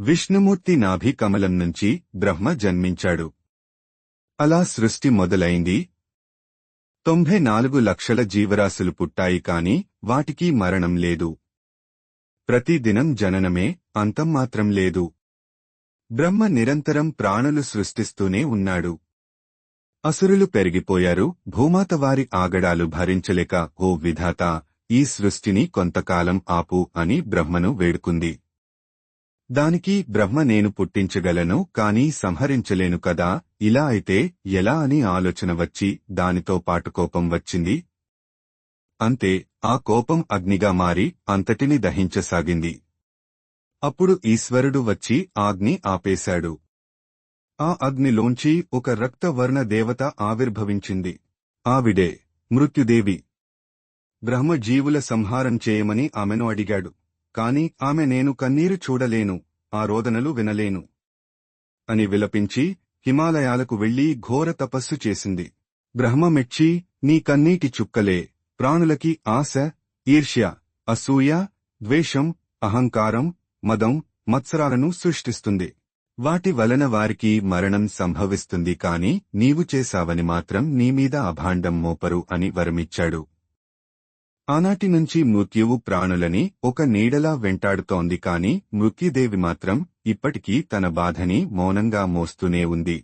విష్ణుమూర్తి నాభి కమలం నుంచి బ్రహ్మ జన్మించాడు. అలా సృష్టి మొదలైంది. తొంభై నాలుగు లక్షల జీవరాశులు పుట్టాయి కాని వాటికి మరణం లేదు. ప్రతిదినం జననమే అంతం మాత్రం లేదు. బ్రహ్మ నిరంతరం ప్రాణులు సృష్టిస్తూనే ఉన్నాడు. అసురులు పెరిగిపోయారు భూమాత వారి ఆగడాలు భరించలేక ఓ విధాత ఈ సృష్టిని కొంతకాలం ఆపు అని బ్రహ్మను వేడుకుంది. దానికి బ్రహ్మ నేను పుట్టించగలను కాని సంహరించలేను కదా ఇలా అయితే ఎలా అని ఆలోచన వచ్చి దానితో పాటు కోపం వచ్చింది. అంతే ఆ కోపం అగ్నిగా మారి అంతటిని దహించసాగింది. అప్పుడు ఈశ్వరుడు వచ్చి ఆగ్ని ఆపేశాడు. ఆ అగ్నిలోంచి ఒక రక్తవర్ణ దేవత ఆవిర్భవించింది. ఆవిడే మృత్యుదేవి! బ్రహ్మ జీవుల సంహారం చేయమని ఆమెను అడిగాడు. కాని ఆమె నేను కన్నీరు చూడలేను ఆ రోదనలు వినలేను. అని విలపించి హిమాలయాలకు వెళ్ళి ఘోర తపస్సు చేసింది. బ్రహ్మ మెచ్చి నీ కన్నీటి చుక్కలే ప్రాణులకి ఆశ ఈర్ష్య అసూయ ద్వేషం అహంకారం మదం మత్సరాలను సృష్టిస్తుంది. వాటి వలన వారికి మరణం సంభవిస్తుంది కాని నీవు చేశావని మాత్రం నీమీద అభాండం మోపరు అని వరమిచ్చాడు. ఆనాటి నుంచి మృత్యువు ప్రాణులని ఒక నీడలా వెంటాడుతోంది కాని మృత్యుదేవి మాత్రం ఇప్పటికీ తన బాధని మౌనంగా మోస్తూనే ఉంది.